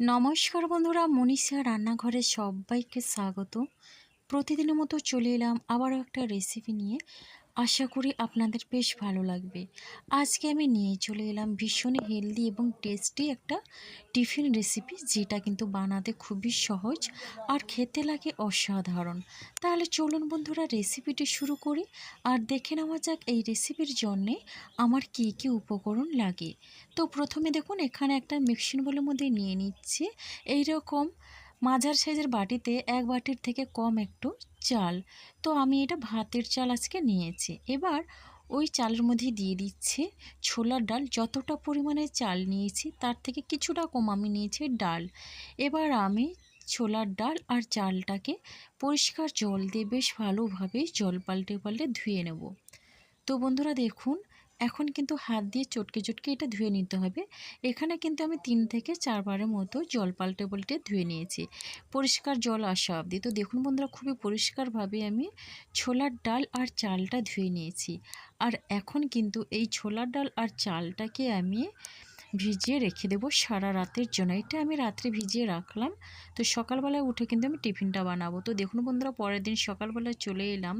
নমস্কার বন্ধুরা মনীষা রান্নাঘরে সবাইকে স্বাগত। প্রতিদিনের মতো চলে এলাম আবারও একটা রেসিপি নিয়ে। আশা করি আপনাদের বেশ ভালো লাগবে। আজকে আমি নিয়ে চলে এলাম ভীষণই হেলদি এবং টেস্টি একটা টিফিন রেসিপি যেটা কিন্তু বানাতে খুবই সহজ আর খেতে লাগে অসাধারণ। তাহলে চলুন বন্ধুরা রেসিপিটি শুরু করি আর দেখে নেওয়া যাক এই রেসিপির জন্যে আমার কী কী উপকরণ লাগে। তো প্রথমে দেখুন এখানে একটা মিক্সিং বোলের মধ্যে নিয়ে নিচ্ছে। এই রকম মাঝার সাইজের বাটিতে এক বাটির থেকে কম একটু চাল। তো আমি এটা ভাতের চাল আজকে নিয়েছি। এবার ওই চালের মধ্যে দিয়ে দিচ্ছি ছোলার ডাল। যতটা পরিমাণে চাল নিয়েছি তার থেকে কিছুটা কম আমি নিয়েছি ডাল। এবার আমি ছোলার ডাল আর চালটাকে পরিষ্কার জল দিয়ে বেশ ভালোভাবে জল পাল্টে পাল্টে ধুয়ে নেব। তো বন্ধুরা দেখুন এখন কিন্তু হাত দিয়ে চটকে চটকে এটা ধুয়ে নিতে হবে। এখানে কিন্তু আমি তিন থেকে চারবারের মতো জল পাল্টে পাল্টে ধুয়ে নিয়েছি। পরিষ্কার জল আসা অবধি। তো দেখুন বন্ধুরা, খুবই পরিষ্কারভাবে আমি ছোলার ডাল আর চালটা ধুয়ে নিয়েছি। আর এখন কিন্তু এই ছোলার ডাল আর চালটাকে আমি ভিজিয়ে রেখে দেবো সারা রাতের জন্য। এটা আমি রাত্রে ভিজিয়ে রাখলাম। তো সকালবেলায় উঠে কিন্তু আমি টিফিনটা বানাবো। তো দেখুন বন্ধুরা, পরের দিন সকালবেলায় চলে এলাম।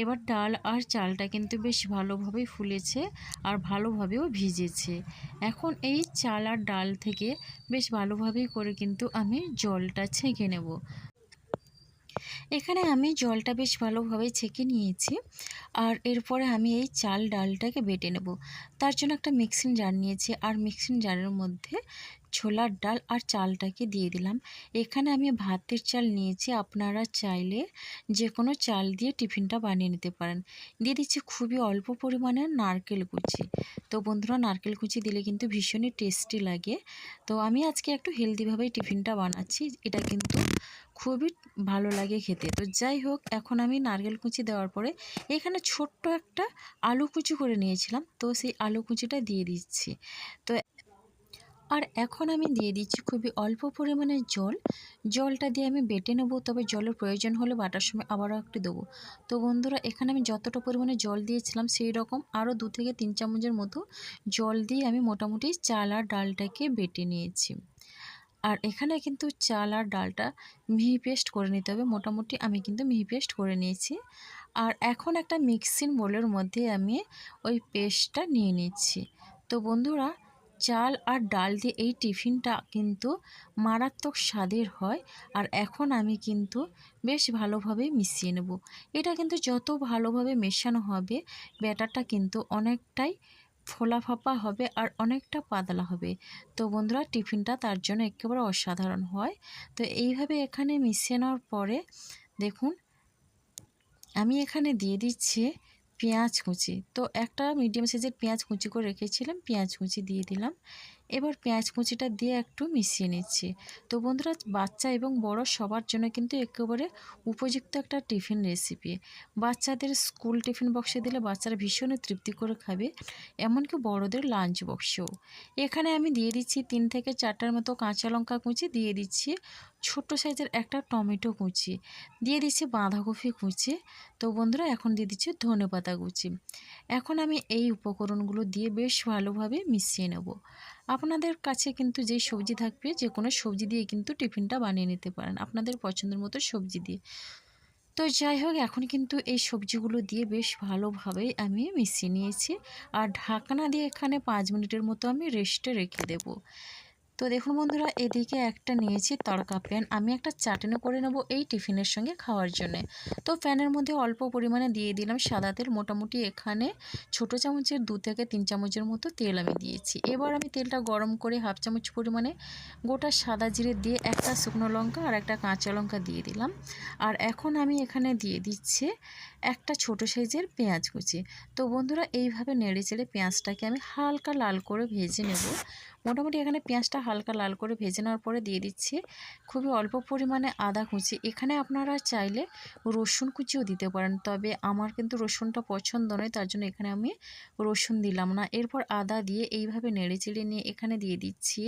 এবার ডাল আর চালটা কিন্তু বেশ ভালোভাবেই ফুলেছে আর ভালোভাবেও ভিজেছে। এখন এই চাল আর ডাল থেকে বেশ ভালোভাবেই করে কিন্তু আমি জলটা ছেঁকে নেব। এখানে আমি জলটা বেশ ভালোভাবে ছেঁকে নিয়েছি আর এরপরে আমি এই চাল ডালটাকে বেটে নেব। তার জন্য একটা মিক্সিং জার নিয়েছি আর মিক্সিং জারের মধ্যে ছোলার ডাল আর চালটাকে দিয়ে দিলাম। এখানে আমি ভাতের চাল নিয়েছি, আপনারা চাইলে যে কোনো চাল দিয়ে টিফিনটা বানিয়ে নিতে পারেন। দিয়ে দিচ্ছি খুবই অল্প পরিমাণে নারকেল কুচি। তো বন্ধুরা, নারকেল কুচি দিলে কিন্তু ভীষণই টেস্টি লাগে। তো আমি আজকে একটু হেলদিভাবেই টিফিনটা বানাচ্ছি, এটা কিন্তু খুবই ভালো লাগে খেতে। তো যাই হোক, এখন আমি নারকেল কুচি দেওয়ার পরে এখানে ছোট্ট একটা আলু কুচি করে নিয়েছিলাম। তো সেই আলু কুচিটা দিয়ে দিচ্ছি। তো আর এখন আমি দিয়ে দিচ্ছি খুবই অল্প পরিমাণে জল। জলটা দিয়ে আমি বেটে নেব, তবে জলের প্রয়োজন হলে বাটার সময় আবারও একটু দেবো। তো বন্ধুরা, এখানে আমি যতটা পরিমাণে জল দিয়েছিলাম সেই রকম আরও দু থেকে তিন চামচের মতো জল দিয়ে আমি মোটামুটি চাল আর ডালটাকে বেটে নিয়েছি। আর এখানে কিন্তু চাল আর ডালটা মিহি পেস্ট করে নিতে হবে। মোটামুটি আমি কিন্তু মিহি পেস্ট করে নিয়েছি। আর এখন একটা মিক্সিং বোলের মধ্যে আমি ওই পেস্টটা নিয়ে নিচ্ছি। তো বন্ধুরা, চাল আর ডাল দিয়ে এই টিফিনটা কিন্তু মারাত্মক স্বাদের হয় আর এখন আমি কিন্তু বেশ ভালোভাবে মিশিয়ে নেব। এটা কিন্তু যত ভালোভাবে মেশানো হবে, ব্যাটারটা কিন্তু অনেকটাই ফোলা ফাঁপা হবে আর অনেকটা পাতলা হবে। তো বন্ধুরা, টিফিনটা তার জন্য একেবারে অসাধারণ হয়। তো এইভাবে এখানে মিশিয়ে নেওয়ার পরে দেখুন, আমি এখানে দিয়ে দিচ্ছি পেঁয়াজ কুচি। তো একটা মিডিয়াম সাইজের পেঁয়াজ কুচি করে রেখেছিলাম, পেঁয়াজ কুচি দিয়ে দিলাম। এবার পেঁয়াজ কুচিটা দিয়ে একটু মিশিয়ে নিচ্ছি। তো বন্ধুরা, বাচ্চা এবং বড় সবার জন্য কিন্তু একেবারে উপযুক্ত একটা টিফিন রেসিপি বাচ্চাদের স্কুল টিফিন বক্সে দিলে বাচ্চারা ভীষণ তৃপ্তি করে খাবে, এমনকি বড়দের লাঞ্চ বক্সেও এখানে আমি দিয়ে দিচ্ছি তিন থেকে চারটার মতো কাঁচা লঙ্কা কুচি, দিয়ে দিচ্ছি ছোট সাইজের একটা টমেটো কুচি, দিয়ে দিচ্ছি বাঁধাকপি কুচি। তো বন্ধুরা, এখন দিয়ে দিচ্ছি ধনে পাতা কুচি। এখন আমি এই উপকরণগুলো দিয়ে বেশ ভালোভাবে মিশিয়ে নেব। আপনাদের কাছে কিন্তু যেই সবজি থাকবে যে কোনো সবজি দিয়ে কিন্তু টিফিনটা বানিয়ে নিতে পারেন, আপনাদের পছন্দের মতো সবজি দিয়ে। তো যাই হোক, এখন কিন্তু এই সবজিগুলো দিয়ে বেশ ভালোভাবেই আমি মিশিয়ে নিয়েছি। আর ঢাকনা দিয়ে এখানে পাঁচ মিনিটের মতো আমি রেস্টে রেখে দেব। তো দেখুন বন্ধুরা, এদিকে একটা নিয়েছি তড়কা প্যান। আমি একটা চাটনি করে নেব এই টিফিনের সঙ্গে খাওয়ার জন্য। তো প্যানের মধ্যে অল্প পরিমাণে দিয়ে দিলাম সাদা তেল। মোটামুটি এখানে ছোট চামচের দু থেকে তিন চামচের মতো তেল আমি দিয়েছি। এবার আমি তেলটা গরম করে হাফ চামচ পরিমাণে গোটা সাদা জিরে দিয়ে একটা শুকনো লঙ্কা আর একটা কাঁচা লঙ্কা দিয়ে দিলাম। আর এখন আমি এখানে দিয়ে দিচ্ছি একটা ছোট সাইজের পেঁয়াজ কুচি। তো বন্ধুরা, এইভাবে নেড়ে চেড়ে পেঁয়াজটাকে আমি হালকা লাল করে ভেজে নেব। মোটামুটি এখানে পেঁয়াজটা হালকা লাল করে ভেজে নেওয়ার পরে দিয়ে দিচ্ছি খুবই অল্প পরিমাণে আদা কুচি। এখানে আপনারা চাইলে রসুন কুচিও দিতে পারেন, তবে আমার কিন্তু রসুনটা পছন্দ নয়, তার জন্য এখানে আমি রসুন দিলাম না। এরপর আদা দিয়ে এইভাবে নেড়ে চেড়ে নিয়ে এখানে দিয়ে দিচ্ছি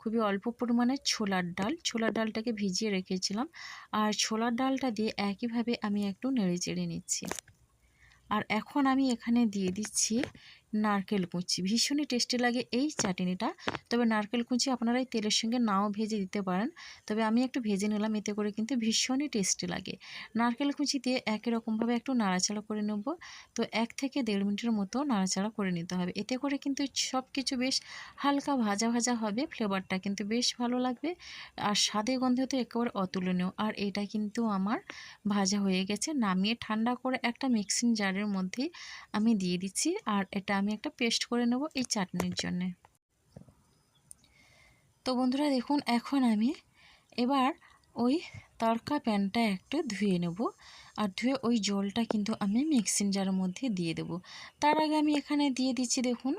খুবই অল্প পরিমাণে ছোলার ডাল। ছোলার ডালটাকে ভিজিয়ে রেখেছিলাম, আর ছোলার ডালটা দিয়ে একইভাবে আমি একটু নেড়ে চেড়ে নিচ্ছি। আর এখন আমি এখানে দিয়ে দিচ্ছি নারকেল কুচি। ভীষণই টেস্টি লাগে এই চাটনিটা। তবে নারকেল কুচি আপনারা এই তেলের সঙ্গে নাও ভেজে দিতে পারেন। তবে আমি একটু ভেজে নিলাম, এতে করে কিন্তু ভীষণই টেস্টি লাগে। নারকেল কুচি দিয়ে একই রকমভাবে একটু নাড়াচাড়া করে নেব। তো এক থেকে দেড় মিনিটের মতো নাড়াচাড়া করে নিতে হবে। এতে করে কিন্তু সব কিছু বেশ হালকা ভাজা ভাজা হবে ফ্লেভারটা কিন্তু বেশ ভালো লাগবে। আর স্বাদে গন্ধে তো একেবারে অতুলনীয়। আর এটা কিন্তু আমার ভাজা হয়ে গেছে, নামিয়ে ঠান্ডা করে একটা মিক্সিং জারের মধ্যে আমি দিয়ে দিচ্ছি। আর এটা আমি একটা পেস্ট করে নেব এই চাটনির জন্যে। তো বন্ধুরা দেখুন, এখন আমি এবার ওই তড়কা প্যানটা একটু ধুয়ে নেব আর ধুয়ে ওই জলটা কিন্তু আমি মিক্সিং জারের মধ্যে দিয়ে দেব। তার আগে আমি এখানে দিয়ে দিচ্ছি দেখুন,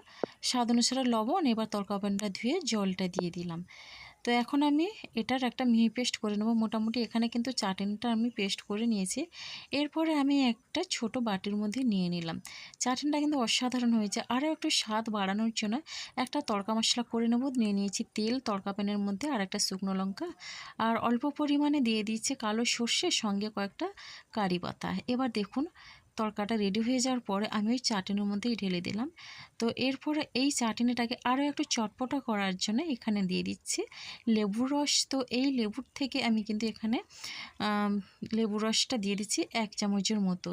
স্বাদ অনুসারে লবণ, এবার তড়কা প্যানটা ধুয়ে জলটা দিয়ে দিলাম। তো এখন আমি এটার একটা মিহি পেস্ট করে নেব। মোটামুটি এখানে কিন্তু চাটনিটা আমি পেস্ট করে নিয়েছি। এরপরে আমি একটা ছোট বাটির মধ্যে নিয়ে নিলাম। চাটনিটা কিন্তু অসাধারণ হয়েছে। আরও একটু স্বাদ বাড়ানোর জন্য একটা তড়কা মশলা করে নেব। নিয়ে নিয়েছি তেল, তড়কা প্যানের মধ্যে আর একটা শুকনো লঙ্কা। আর অল্প পরিমাণে দিয়ে দিচ্ছে কালো সর্ষের সঙ্গে কয়েকটা কারি পাতা। এবার দেখুন তরকাটা রেডি হয়ে যাওয়ার পরে আমি ওই চাটনির মধ্যেই ঢেলে দিলাম। তো এরপরে এই চাটনিটাকে আরও একটু চটপটা করার জন্য এখানে দিয়ে দিচ্ছি লেবুর রস। তো এই লেবুর থেকে আমি কিন্তু এখানে লেবুর রসটা দিয়ে দিচ্ছি এক চামচের মতো।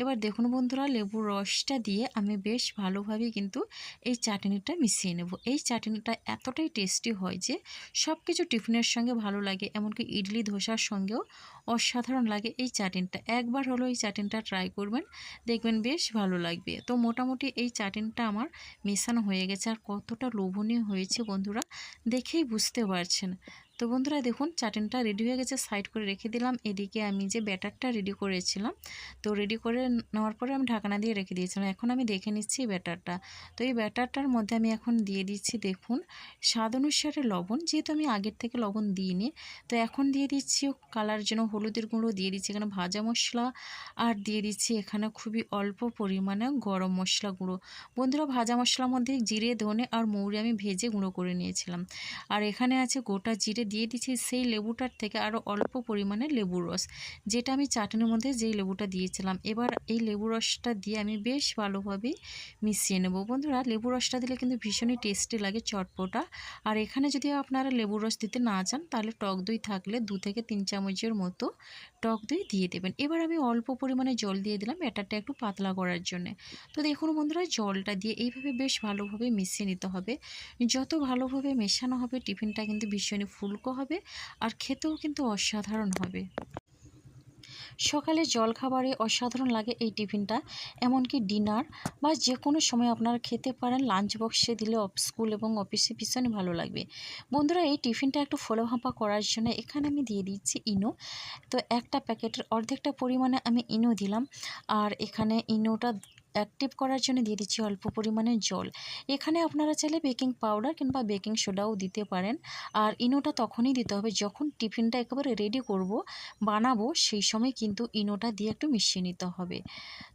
এবার দেখুন বন্ধুরা, লেবুর রসটা দিয়ে আমি বেশ ভালোভাবে কিন্তু এই চাটনিটা মিশিয়ে নেব। এই চাটনিটা এতটাই টেস্টি হয় যে সব কিছু টিফিনের সঙ্গে ভালো লাগে, এমনকি ইডলি, ধোসার সঙ্গেও অসাধারণ লাগে এই চাটিনটা। একবার হলো এই চাটিনটা ট্রাই করবেন, দেখবেন বেশ ভালো লাগবে। তো মোটামুটি এই চাটিনটা আমার মেশানো হয়ে গেছে। আর কতটা লোভনীয় হয়েছে বন্ধুরা, দেখেই বুঝতে পারছেন। তো বন্ধুরা দেখুন, চাটনটা রেডি হয়ে গেছে সাইড করে রেখে দিলাম। এদিকে আমি যে ব্যাটারটা রেডি করেছিলাম, তো রেডি করে নেওয়ার পরে আমি ঢাকনা দিয়ে রেখে দিয়েছিলাম। এখন আমি দেখে নিচ্ছি ব্যাটারটা। তো এই ব্যাটারটার মধ্যে আমি এখন দিয়ে দিচ্ছি, দেখুন, স্বাদ অনুসারে লবণ। যেহেতু আমি আগের থেকে লবণ দিইনি, তো এখন দিয়ে দিচ্ছি কালার জন্য হলুদের গুঁড়ো, দিয়ে দিচ্ছি এখানে ভাজা মশলা, আর দিয়ে দিচ্ছি এখানে খুবই অল্প পরিমাণে গরম মশলা গুঁড়ো। বন্ধুরা, ভাজা মশলার মধ্যে জিরে, ধনে আর মৌরি আমি ভেজে গুঁড়ো করে নিয়েছিলাম। আর এখানে আছে গোটা জিরে দিয়ে দিচ্ছি সেই লেবুটার থেকে আরও অল্প পরিমাণে লেবুর রস। যেটা আমি চাটনির মধ্যে যেই লেবুটা দিয়েছিলাম, এবার এই লেবু রসটা দিয়ে আমি বেশ ভালোভাবে মিশিয়ে নেব। বন্ধুরা লেবু রসটা দিলে কিন্তু ভীষণই টেস্টি লাগে চটপটা। আর এখানে যদি আপনারা লেবুর রস দিতে না চান, তাহলে টক দই থাকলে দু থেকে তিন চামচের মতো টক দই দিয়ে দেবেন। এবার আমি অল্প পরিমাণে জল দিয়ে দিলাম ব্যাটারটা একটু পাতলা করার জন্য। তো দেখুন বন্ধুরা, জলটা দিয়ে এইভাবে বেশ ভালোভাবে মিশিয়ে নিতে হবে। যত ভালোভাবে মেশানো হবে টিফিনটা কিন্তু ভীষণই ফুলকো হবে আর খেতেও কিন্তু অসাধারণ হবে। সকালে জলখাবারে অসাধারণ লাগে এই টিফিনটা, এমনকি ডিনার বা যে কোনো সময় আপনারা খেতে পারেন, লাঞ্চ বক্সে দিলে স্কুল এবং অফিসে ভীষণই ভালো লাগবে। বন্ধুরা, এই টিফিনটা একটু ফলো ভাপা করার জন্য এখানে আমি দিয়ে দিচ্ছি ইনো। তো একটা প্যাকেটের অর্ধেকটা পরিমাণে আমি ইনো দিলাম, আর এখানে ইনোটা অ্যাক্টিভ করার জন্য দিয়ে দিচ্ছি অল্প পরিমাণে জল। এখানে আপনারা চাইলে বেকিং পাউডার কিংবা বেকিং সোডাও দিতে পারেন। আর ইনোটা তখনই দিতে হবে যখন টিফিনটা একেবারে রেডি করব, বানাবো, সেই সময় কিন্তু ইনোটা দিয়ে একটু মিশিয়ে নিতে হবে।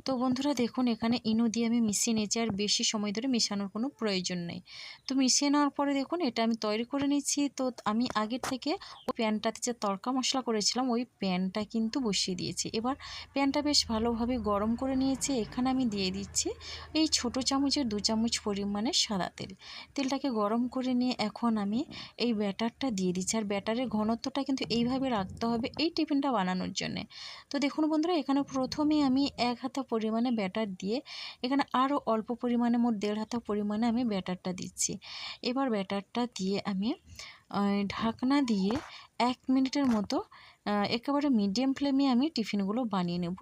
তো বন্ধুরা দেখুন, এখানে ইনো দিয়ে আমি মিশিয়ে নিয়েছি আর বেশি সময় ধরে মেশানোর কোনো প্রয়োজন নেই। তো মিশিয়ে নেওয়ার পরে দেখুন, এটা আমি তৈরি করে নিচ্ছি তো আমি আগের থেকে ওই প্যানটাতে যে তড়কা মশলা করেছিলাম, ওই প্যানটা কিন্তু বসিয়ে দিয়েছি। এবার প্যানটা বেশ ভালোভাবে গরম করে নিয়েছি। এখানে আমি দিয়ে দিচ্ছি। এই ছোট চামচের দু চামচ পরিমাণে সাদা তেল। তেলটাকে গরম করে নিয়ে এখন আমি এই ব্যাটারটা দিয়ে দিচ্ছি। আর ব্যাটারের ঘনত্বটা কিন্তু এইভাবে রাখতে হবে এই টিফিনটা বানানোর জন্যে। তো দেখুন বন্ধুরা, এখানে প্রথমে আমি এক হাতা পরিমাণে ব্যাটার দিয়ে, এখানে আরও অল্প পরিমাণে, মোট দেড় হাতা পরিমাণে আমি ব্যাটারটা দিচ্ছি। এবার ব্যাটারটা দিয়ে আমি ঢাকনা দিয়ে এক মিনিটের মতো একেবারে মিডিয়াম ফ্লেমে আমি টিফিনগুলো বানিয়ে নেব।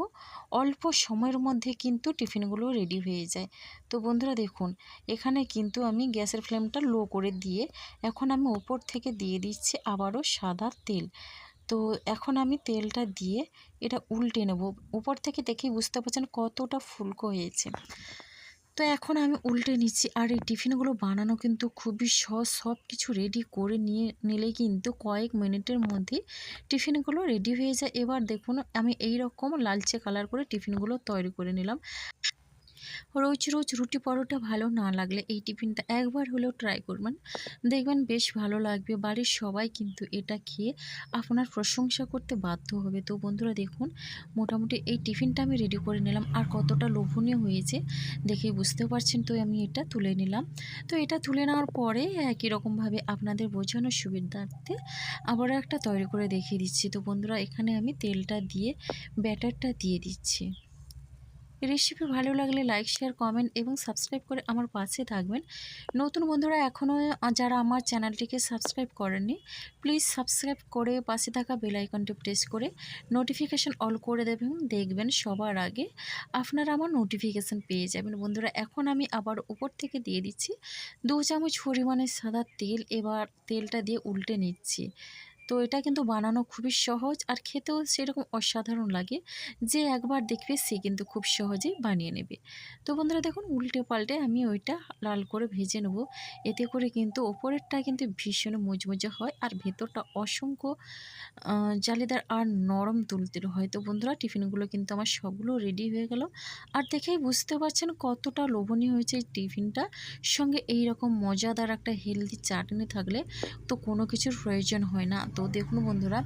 অল্প সময়ের মধ্যে কিন্তু টিফিনগুলো রেডি হয়ে যায়। তো বন্ধুরা দেখুন, এখানে কিন্তু আমি গ্যাসের ফ্লেমটা লো করে দিয়ে এখন আমি ওপর থেকে দিয়ে দিচ্ছি আবারও সাদা তেল। তো এখন আমি তেলটা দিয়ে এটা উল্টে নেব। উপর থেকে দেখেই বুঝতে পারছেন কতটা ফুলকো হয়েছে। তো এখন আমি উল্টে নিচ্ছি। আর এই টিফিনগুলো বানানো কিন্তু খুবই সহজ। সব কিছু রেডি করে নিয়ে নিলে কিন্তু কয়েক মিনিটের মধ্যে টিফিনগুলো রেডি হয়ে যায়। এবার দেখুন, আমি এই রকম লালচে কালার করে টিফিনগুলো তৈরি করে নিলাম। রোজ রোজ রুটি পরোটা ভালো না লাগলে এই টিফিনটা একবার হলেও ট্রাই করবেন। দেখবেন বেশ ভালো লাগবে, বাড়ির সবাই কিন্তু এটা খেয়ে আপনার প্রশংসা করতে বাধ্য হবে। তো বন্ধুরা দেখুন, মোটামুটি এই টিফিনটা আমি রেডি করে নিলাম। আর কতটা লোভনীয় হয়েছে দেখে বুঝতে পারছেন তো আমি এটা তুলে নিলাম। তো এটা তুলে নেওয়ার পরে একই রকমভাবে আপনাদের বোঝানোর সুবিধার্থে আবারও একটা তৈরি করে দেখিয়ে দিচ্ছি। তো বন্ধুরা এখানে আমি তেলটা দিয়ে, ব্যাটারটা দিয়ে দিচ্ছি। রেসিপি ভালো লাগলে লাইক শেয়ার কমেন্ট এবং সাবস্ক্রাইব করে আমার পাশে থাকবেন। নতুন বন্ধুরা এখনও যারা আমার চ্যানেলটিকে সাবস্ক্রাইব করেননি প্লিজ সাবস্ক্রাইব করে পাশে থাকা বেলাইকনটি প্রেস করে নোটিফিকেশান অল করে দেবেন, দেখবেন সবার আগে আপনারা আমার নোটিফিকেশান পেয়ে যাবেন। বন্ধুরা, এখন আমি আবার উপর থেকে দিয়ে দিচ্ছি। দু চামচ পরিমাণে সাদা তেল, এবার তেলটা দিয়ে উল্টে নিচ্ছি। তো এটা কিন্তু বানানো খুবই সহজ আর খেতেও সেরকম অসাধারণ লাগে যে একবার দেখবে সে কিন্তু খুব সহজেই বানিয়ে নেবে। তো বন্ধুরা দেখুন উল্টে পাল্টে আমি ওইটা লাল করে ভেজে নেব। এতে করে কিন্তু ওপরেরটা কিন্তু ভীষণ মুচমুচে হয় আর ভেতরটা অসংখ্য জালিদার আর নরম তুলতুল হয়। তো বন্ধুরা টিফিনগুলো কিন্তু আমার সবগুলো রেডি হয়ে গেল। আর দেখেই বুঝতে পারছেন কতটা লোভনীয় হয়েছে এই টিফিনটা। সঙ্গে এই রকম মজাদার একটা হেলদি চাটনি থাকলে তো কোনো কিছুর প্রয়োজন হয় না। তো দেখুন বন্ধুরা,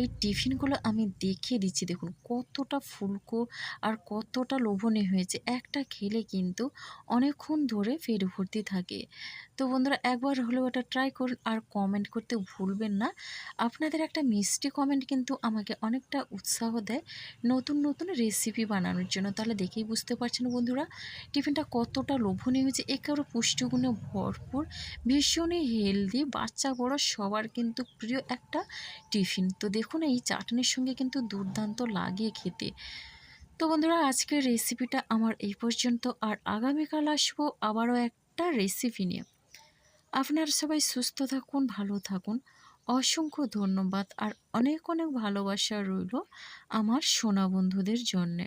এই টিফিনগুলো আমি দেখিয়ে দিচ্ছি। দেখুন কতটা ফুলকো আর কতটা লোভনীয় হয়েছে। একটা খেলে কিন্তু অনেকক্ষণ ধরে পেট ভর্তি থাকে। তো বন্ধুরা, একবার হলেও এটা ট্রাই করুন আর কমেন্ট করতে ভুলবেন না। আপনাদের একটা মিষ্টি কমেন্ট কিন্তু আমাকে অনেকটা উৎসাহ দেয় নতুন নতুন রেসিপি বানানোর জন্য। তাহলে দেখেই বুঝতে পারছেন বন্ধুরা, টিফিনটা কতটা লোভনীয় হয়েছে। একেবারে পুষ্টিগুণে ভরপুর, ভীষণই হেলদি বাচ্চা বড় সবার কিন্তু প্রিয় একটা টিফিন। তো দেখুন, এই চাটনির সঙ্গে কিন্তু দুর্দান্ত লাগে খেতে। তো বন্ধুরা, আজকের রেসিপিটা আমার এই পর্যন্ত। আর আগামীকাল আসব আবারও একটা রেসিপি নিয়ে। আপনারা সবাই সুস্থ থাকুন, ভালো থাকুন। অসংখ্য ধন্যবাদ। আর অনেক অনেক ভালোবাসা রইল আমার সোনা বন্ধুদের জন্যে।